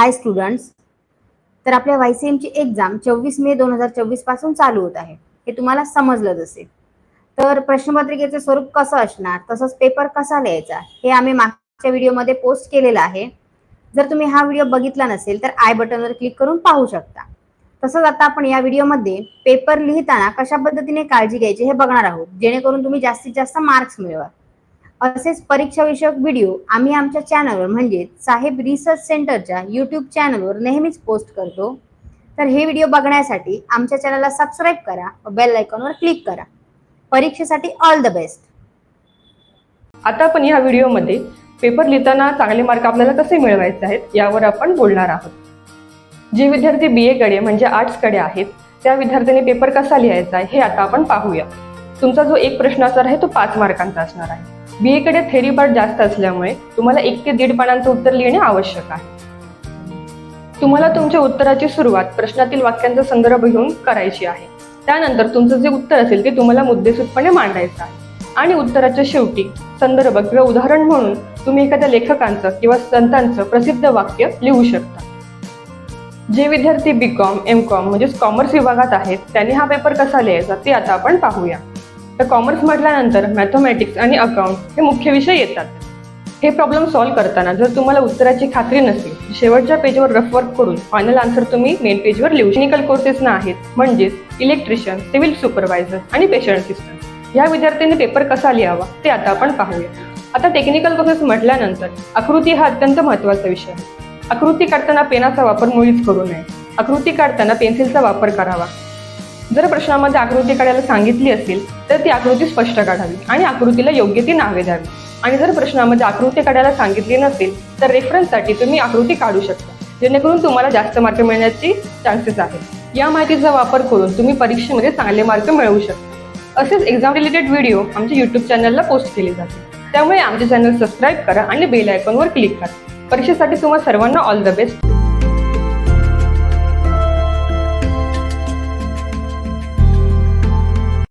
हाय students तर आपल्या Y C एमची exam चोवीस मे दोन हजार चोवीसपासून चालू होत आहे. हे तुम्हाला समजलंच असेल. तर प्रश्नपत्रिकेचं स्वरूप कसं असणार तसंच पेपर कसा लिहायचा हे आम्ही मागच्या व्हिडिओमध्ये पोस्ट केलेलं आहे. जर तुम्ही हा व्हिडिओ बघितला नसेल तर आय बटनवर क्लिक करून पाहू शकता. तसंच आता आपण या व्हिडिओमध्ये पेपर लिहिताना कशा पद्धतीने काळजी घ्यायची हे बघणार आहोत जेणेकरून तुम्ही जास्तीत जास्त मार्क्स मिळवा असेच परीक्षा विषयक व्हिडिओ आम्ही आमच्या चॅनलवर म्हणजे साहेब रिसर्च सेंटरच्या यूट्यूब चॅनलवर नेहमीच पोस्ट करतो. तर हे व्हिडिओ बघण्यासाठी आमच्या चॅनलला सबस्क्राईब करा व बेल आयकॉनवर क्लिक करा. परीक्षेसाठी ऑल द बेस्ट आता आपण या व्हिडिओमध्ये पेपर लिहिताना चांगले मार्क आपल्याला कसे मिळवायचे आहेत यावर आपण बोलणार आहोत. जे विद्यार्थी बी एकडे म्हणजे आर्ट्सकडे आहेत त्या विद्यार्थ्यांनी पेपर कसा लिहायचा आहे हे आता आपण पाहूया. तुमचा जो एक प्रश्न असणार आहे तो पाच मार्कांचा असणार आहे. बी एकडे थेरी पार्ट जास्त असल्यामुळे तुम्हाला एक ते दीड पानांचं उत्तर लिहिणे आवश्यक आहे. तुम्हाला तुमच्या उत्तराची सुरुवात प्रश्नातील वाक्यांचा संदर्भ घेऊन करायची आहे. त्यानंतर तुमचं जे उत्तर असेल ते तुम्हाला मुद्देसूदपणे मांडायचं आहे. आणि उत्तराच्या शेवटी संदर्भ किंवा उदाहरण म्हणून तुम्ही एखाद्या लेखकांचं किंवा संतांचं प्रसिद्ध वाक्य लिहू शकता. जे विद्यार्थी बी कॉम एम कॉम म्हणजेच कॉमर्स विभागात आहेत त्यांनी हा पेपर कसा लिहायचा ते आता आपण पाहूया. तर कॉमर्स म्हटल्यानंतर मॅथमॅटिक्स आणि अकाउंट हे मुख्य विषय येतात. हे प्रॉब्लेम सॉल्व्ह करताना जर तुम्हाला उत्तराची खात्री नसेल शेवटच्या पेजवर रफ वर्क करून फायनल आन्सर तुम्ही मेन पेजवर लिहू. टेक्निकल कोर्सेस ना आहेत म्हणजेच इलेक्ट्रिशियन सिव्हिल सुपरवायझर आणि पेशंट असिस्टंट या विद्यार्थ्यांनी पेपर कसा लिहावा ते आता आपण पाहूया. आता टेक्निकल कोर्सेस म्हटल्यानंतर आकृती हा अत्यंत महत्त्वाचा विषय आहे. आकृती काढताना पेनाचा वापर मुळीच करू नये. आकृती काढताना पेन्सिलचा वापर करावा. जर प्रश्नामध्ये आकृती काढायला सांगितली असेल तर ती आकृती स्पष्ट काढावी आणि आकृतीला योग्य ती नावे द्यावी. आणि जर प्रश्नामध्ये आकृती काढायला सांगितली नसेल तर रेफरन्ससाठी तुम्ही आकृती काढू शकता जेणेकरून तुम्हाला जास्त मार्क मिळण्याची चान्सेस आहेत. या माहितीचा वापर करून तुम्ही परीक्षेमध्ये चांगले मार्क मिळवू शकता. असेच एक्झाम रिलेटेड व्हिडिओ आमच्या यूट्यूब चॅनलला पोस्ट केले जाते. त्यामुळे आमचे चॅनल सबस्क्राईब करा आणि बेल आयकॉनवर क्लिक करा. परीक्षेसाठी तुम्हाला सर्वांना ऑल द बेस्ट